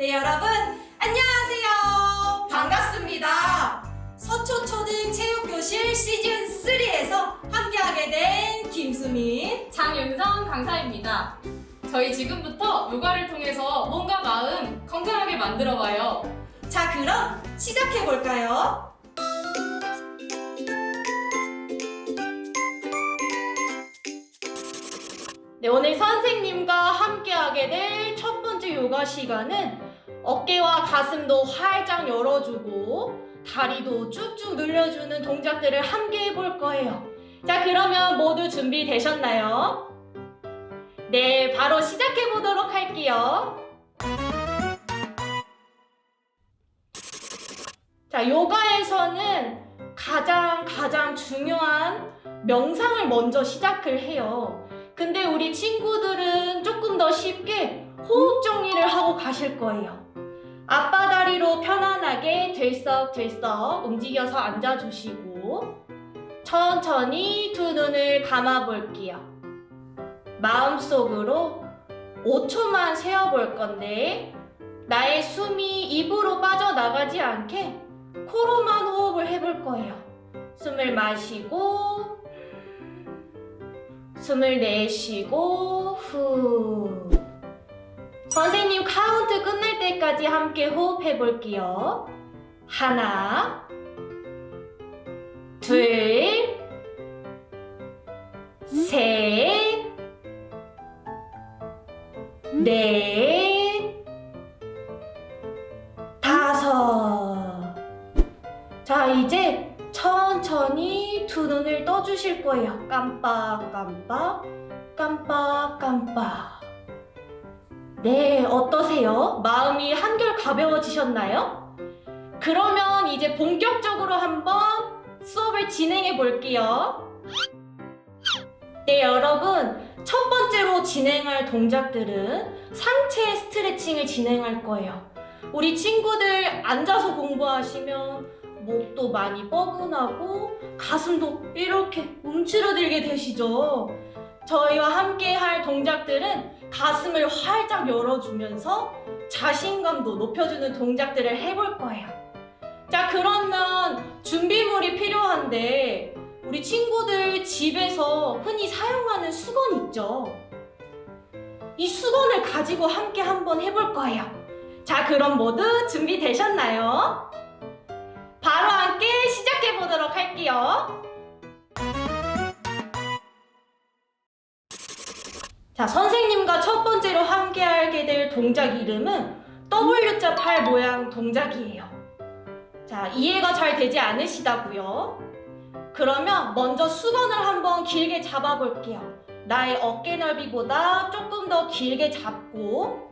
네, 여러분, 안녕하세요. 반갑습니다. 서초초등 체육교실 시즌 3에서 함께하게 된 김수민. 장윤성 강사입니다. 저희 지금부터 요가를 통해서 몸과 마음 건강하게 만들어 봐요. 자, 그럼 시작해볼까요? 네, 오늘 선생님과 함께하게 될 첫 번째 요가 시간은 어깨와 가슴도 활짝 열어주고 다리도 쭉쭉 늘려주는 동작들을 함께 해볼 거예요. 자, 그러면 모두 준비되셨나요? 네, 바로 시작해 보도록 할게요. 자, 요가에서는 가장 가장 중요한 명상을 먼저 시작을 해요. 근데 우리 친구들은 조금 더 쉽게 호흡 정리를 하고 가실 거예요. 앞바 다리로 편안하게 들썩들썩 움직여서 앉아주시고 천천히 두 눈을 감아 볼게요. 마음속으로 5초만 세어볼 건데 나의 숨이 입으로 빠져나가지 않게 코로만 호흡을 해볼 거예요. 숨을 마시고 숨을 내쉬고 후. 선생님 카운트 끝날 때까지 함께 호흡해 볼게요. 하나, 둘, 셋, 넷, 다섯. 자, 이제 천천히 두 눈을 떠주실 거예요. 깜빡 깜빡, 네, 어떠세요? 마음이 한결 가벼워지셨나요? 그러면 이제 본격적으로 한번 수업을 진행해 볼게요. 네, 여러분. 첫 번째로 진행할 동작들은 상체 스트레칭을 진행할 거예요. 우리 친구들 앉아서 공부하시면 목도 많이 뻐근하고 가슴도 이렇게 움츠러들게 되시죠. 저희와 함께 할 동작들은 가슴을 활짝 열어주면서 자신감도 높여주는 동작들을 해볼 거예요. 자, 그러면 준비물이 필요한데 우리 친구들 집에서 흔히 사용하는 수건 있죠? 이 수건을 가지고 함께 한번 해볼 거예요. 자, 그럼 모두 준비되셨나요? 바로 함께 시작해 보도록 할게요. 자, 선생님과 첫 번째로 함께 하게 될 동작 이름은 W자 팔 모양 동작이에요. 자, 이해가 잘 되지 않으시다고요? 그러면 먼저 수건을 한번 길게 잡아 볼게요. 나의 어깨 넓이보다 조금 더 길게 잡고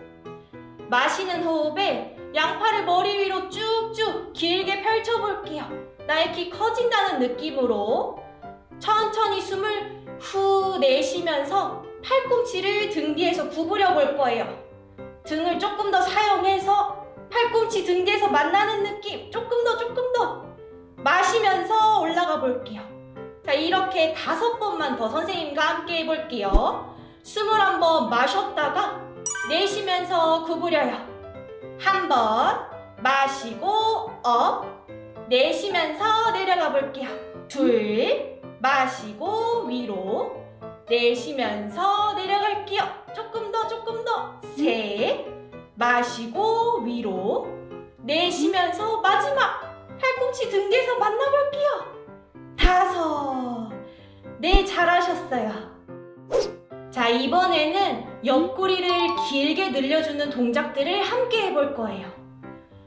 마시는 호흡에 양팔을 머리 위로 쭉쭉 길게 펼쳐 볼게요. 나의 키 커진다는 느낌으로 천천히 숨을 후 내쉬면서 팔꿈치를 등 뒤에서 구부려 볼 거예요. 등을 조금 더 사용해서 팔꿈치 등 뒤에서 만나는 느낌 조금 더 조금 더 마시면서 올라가 볼게요. 자, 이렇게 다섯 번만 더 선생님과 함께 해볼게요. 숨을 한번 마셨다가 내쉬면서 구부려요. 한 번 마시고 업 내쉬면서 내려가 볼게요. 둘 마시고 위로 내쉬면서 내려갈게요. 조금 더 조금 더 셋 마시고 위로 내쉬면서 마지막 팔꿈치 등 뒤에서 만나볼게요. 다섯. 네, 잘하셨어요. 자, 이번에는 옆구리를 길게 늘려주는 동작들을 함께 해볼 거예요.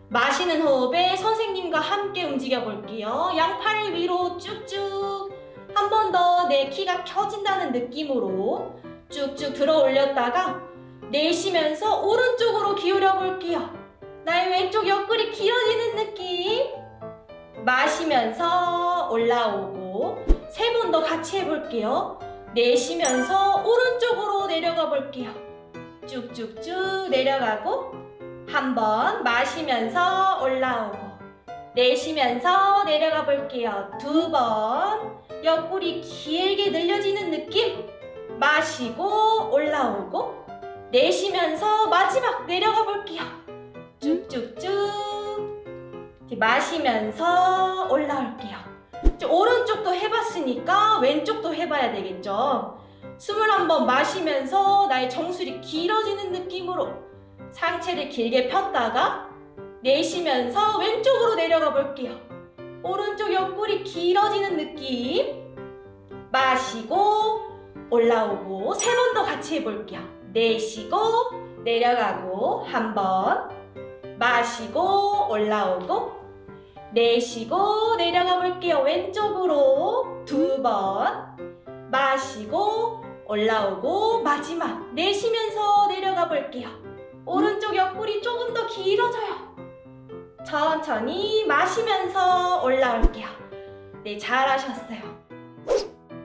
마시는 호흡에 선생님과 함께 움직여 볼게요. 양팔을 위로 쭉쭉. 키가 켜진다는 느낌으로 쭉쭉 들어 올렸다가 내쉬면서 오른쪽으로 기울여 볼게요. 나의 왼쪽 옆구리 길어지는 느낌. 마시면서 올라오고 세 번 더 같이 해볼게요. 내쉬면서 오른쪽으로 내려가 볼게요. 쭉쭉쭉 내려가고 한 번 마시면서 올라오고 내쉬면서 내려가 볼게요. 두 번 옆구리 길게 늘려지는 느낌 마시고 올라오고 내쉬면서 마지막 내려가 볼게요. 마시면서 올라올게요. 오른쪽도 해봤으니까 왼쪽도 해봐야 되겠죠. 숨을 한번 마시면서 나의 정수리 길어지는 느낌으로 상체를 길게 폈다가 내쉬면서 왼쪽으로 내려가 볼게요. 오른쪽 옆구리 길어지는 느낌. 마시고 올라오고 세 번 더 같이 해볼게요. 내쉬고 내려가고 한 번. 마시고 올라오고 내쉬고 내려가 볼게요. 왼쪽으로 두 번. 마시고 올라오고 마지막 내쉬면서 내려가 볼게요. 오른쪽 옆구리 조금 더 길어져요. 천천히 마시면서 올라올게요. 네, 잘하셨어요.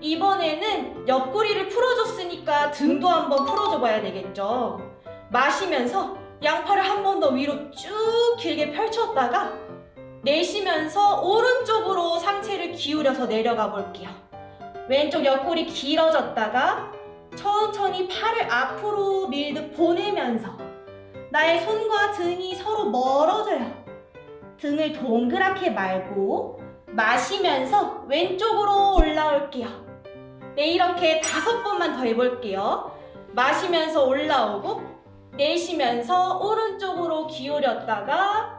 이번에는 옆구리를 풀어줬으니까 등도 한번 풀어줘 봐야 되겠죠. 마시면서 양팔을 한 번 더 위로 쭉 길게 펼쳤다가 내쉬면서 오른쪽으로 상체를 기울여서 내려가 볼게요. 왼쪽 옆구리 길어졌다가 천천히 팔을 앞으로 밀듯 보내면서 나의 손과 등이 서로 멀어져요. 등을 동그랗게 말고 마시면서 왼쪽으로 올라올게요. 네, 이렇게 다섯 번만 더 해볼게요. 마시면서 올라오고 내쉬면서 오른쪽으로 기울였다가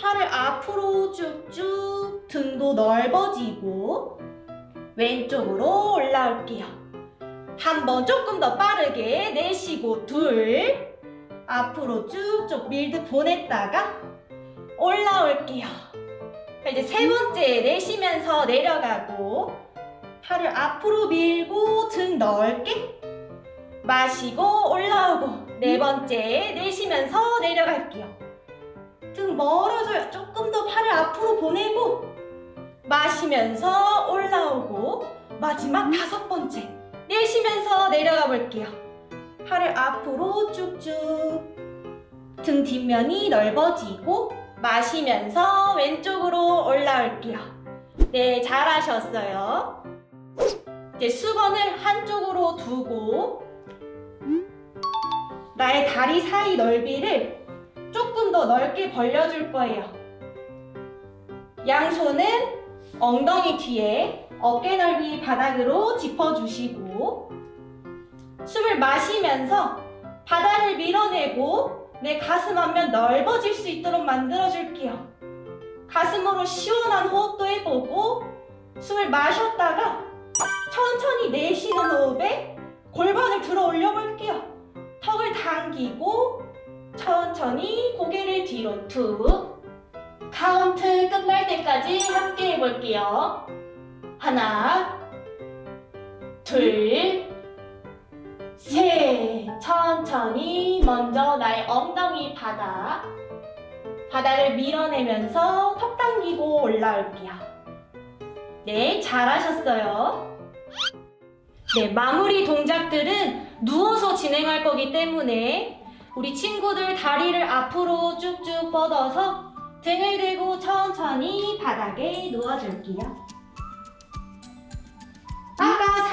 팔을 앞으로 쭉쭉 등도 넓어지고 왼쪽으로 올라올게요. 한 번 조금 더 빠르게 내쉬고 둘 앞으로 쭉쭉 밀듯 보냈다가 올라올게요. 자, 이제 세 번째 내쉬면서 내려가고 팔을 앞으로 밀고 등 넓게 마시고 올라오고 네 번째 내쉬면서 내려갈게요. 등 멀어져요. 조금 더 팔을 앞으로 보내고 마시면서 올라오고 마지막 다섯 번째 내쉬면서 내려가 볼게요. 팔을 앞으로 쭉쭉 등 뒷면이 넓어지고 마시면서 왼쪽으로 올라올게요. 네, 잘하셨어요. 이제 수건을 한쪽으로 두고 나의 다리 사이 넓이를 조금 더 넓게 벌려줄 거예요. 양손은 엉덩이 뒤에 어깨 넓이 바닥으로 짚어주시고 숨을 마시면서 바닥을 밀어내고 내 가슴 앞면 넓어질 수 있도록 만들어줄게요. 가슴으로 시원한 호흡도 해보고 숨을 마셨다가 천천히 내쉬는 호흡에 골반을 들어 올려볼게요. 턱을 당기고 천천히 고개를 뒤로 툭 카운트 끝날 때까지 함께 해볼게요. 하나, 둘, 셋. 천천히 먼저 나의 엉덩이 바닥, 바닥을 밀어내면서 턱 당기고 올라올게요. 네, 잘하셨어요. 네, 마무리 동작들은 누워서 진행할 거기 때문에 우리 친구들 다리를 앞으로 쭉쭉 뻗어서 등을 대고 천천히 바닥에 누워줄게요.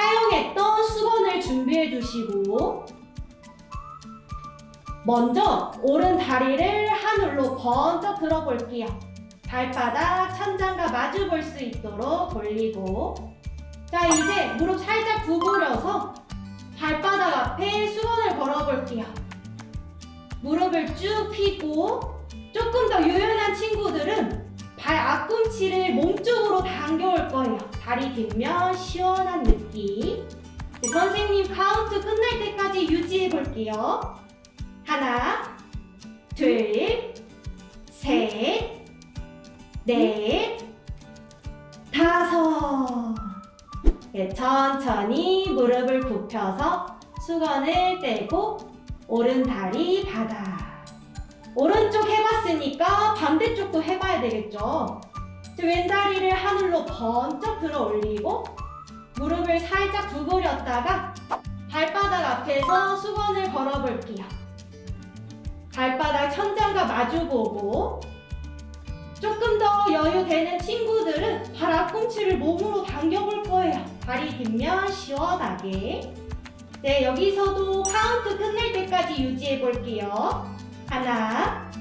사용했던 수건을 준비해 주시고 먼저 오른 다리를 하늘로 번쩍 들어 볼게요. 발바닥 천장과 마주 볼 수 있도록 돌리고 자 이제 무릎 살짝 구부려서 발바닥 앞에 수건을 걸어 볼게요. 무릎을 쭉 펴고 조금 더 유연한 친구들은 발 앞꿈치를 몸쪽으로 당겨올 거예요. 다리 뒷면 시원한 느낌. 네, 선생님 카운트 끝날 때까지 유지해 볼게요. 하나, 둘, 셋, 넷, 다섯. 네, 천천히 무릎을 굽혀서 수건을 떼고 오른 다리 바닥. 오른쪽 해봤으니까 반대쪽도 해봐야 되겠죠. 왼다리를 하늘로 번쩍 들어 올리고 무릎을 살짝 구부렸다가 발바닥 앞에서 수건을 걸어볼게요. 발바닥 천장과 마주보고 조금 더 여유 되는 친구들은 발 앞꿈치를 몸으로 당겨볼 거예요. 다리 뒷면 시원하게. 네, 여기서도 카운트 끝낼 때까지 유지해 볼게요. 하나,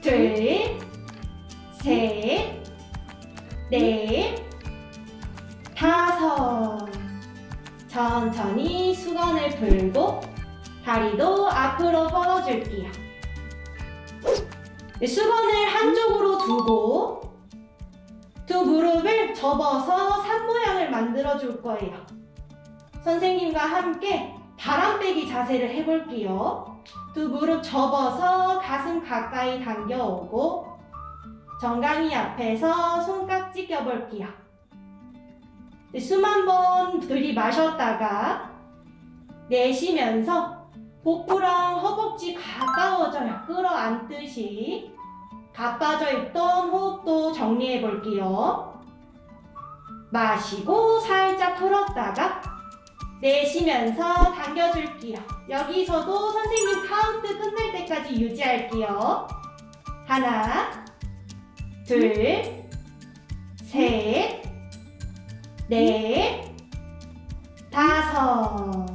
둘, 셋, 넷, 다섯. 천천히 수건을 풀고 다리도 앞으로 뻗어줄게요. 수건을 한쪽으로 두고 두 무릎을 접어서 산 모양을 만들어 줄 거예요. 선생님과 함께 바람 빼기 자세를 해볼게요. 두 무릎 접어서 가슴 가까이 당겨오고 정강이 앞에서 손깍지 껴볼게요. 네, 숨한 번 들이마셨다가 내쉬면서 복부랑 허벅지 가까워져요. 끌어안듯이 가빠져 있던 호흡도 정리해 볼게요. 마시고 살짝 풀었다가 내쉬면서 당겨줄게요. 여기서도 선생님 카운트 끝날 때까지 유지할게요. 하나, 둘, 셋, 넷, 다섯.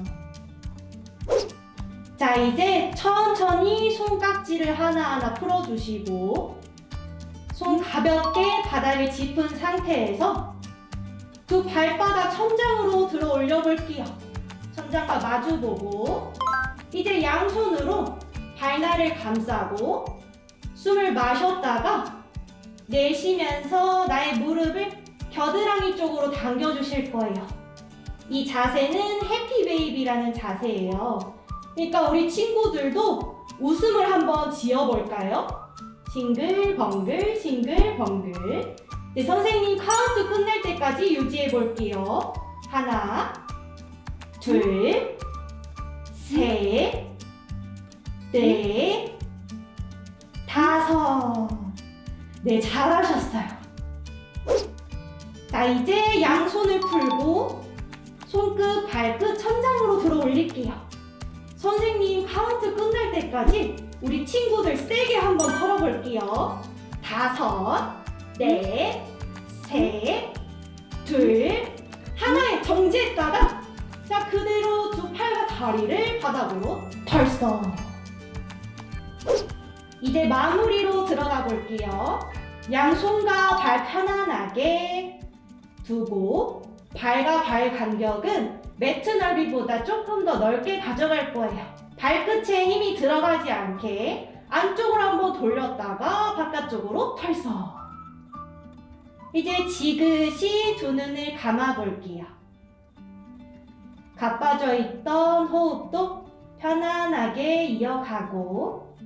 자, 이제 천천히 손깍지를 하나하나 풀어주시고, 손 가볍게 바닥에 짚은 상태에서 두 발바닥 천장으로 들어 올려 볼게요. 천장과 마주 보고, 이제 양손으로 발날을 감싸고, 숨을 마셨다가 내쉬면서 나의 무릎을 겨드랑이 쪽으로 당겨주실 거예요. 이 자세는 해피베이비라는 자세예요. 그러니까 우리 친구들도 웃음을 한번 지어볼까요? 싱글벙글 싱글벙글 네, 선생님 카운트 끝날 때까지 유지해 볼게요. 하나, 둘, 셋, 넷, 다섯. 네, 잘하셨어요. 자, 이제 양손을 풀고 손끝, 발끝 천장으로 들어 올릴게요. 선생님 카운트 끝날 때까지 우리 친구들 세게 한번 털어볼게요. 다섯, 넷, 셋, 둘, 하나에 정지했다가 자 그대로 두 팔과 다리를 바닥으로 털썩. 이제 마무리로 들어가 볼게요. 양손과 발 편안하게 두고 발과 발 간격은 매트 넓이보다 조금 더 넓게 가져갈 거예요. 발끝에 힘이 들어가지 않게 안쪽으로 한번 돌렸다가 바깥쪽으로 털썩. 이제 지그시 두 눈을 감아 볼게요. 가빠져 있던 호흡도 편안하게 이어가고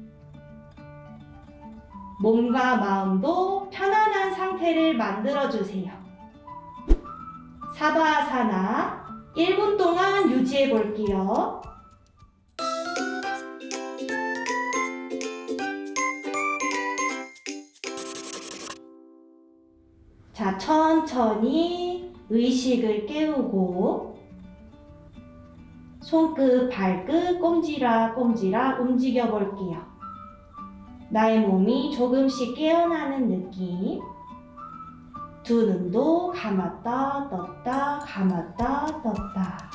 몸과 마음도 편안한 상태를 만들어 주세요. 사바아사나 1분 동안 유지해 볼게요. 자, 천천히 의식을 깨우고 손끝, 발끝, 꼼지락, 꼼지락 움직여 볼게요. 나의 몸이 조금씩 깨어나는 느낌. 두 눈도 감았다 떴다 감았다 떴다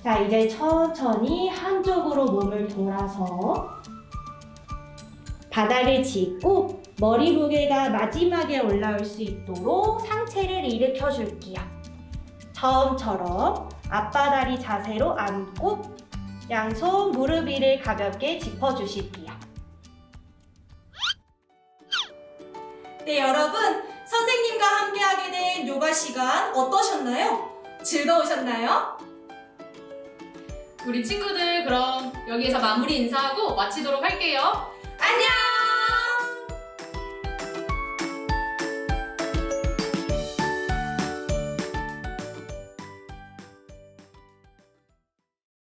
자 이제 천천히 한쪽으로 몸을 돌아서 바닥을 짚고 머리 무게가 마지막에 올라올 수 있도록 상체를 일으켜 줄게요 처음처럼 앞바다리 자세로 앉고 양손 무릎 위를 가볍게 짚어 주실게요 네, 여러분. 선생님과 함께하게 된 요가 시간 어떠셨나요? 즐거우셨나요? 우리 친구들 그럼 여기에서 마무리 인사하고 마치도록 할게요.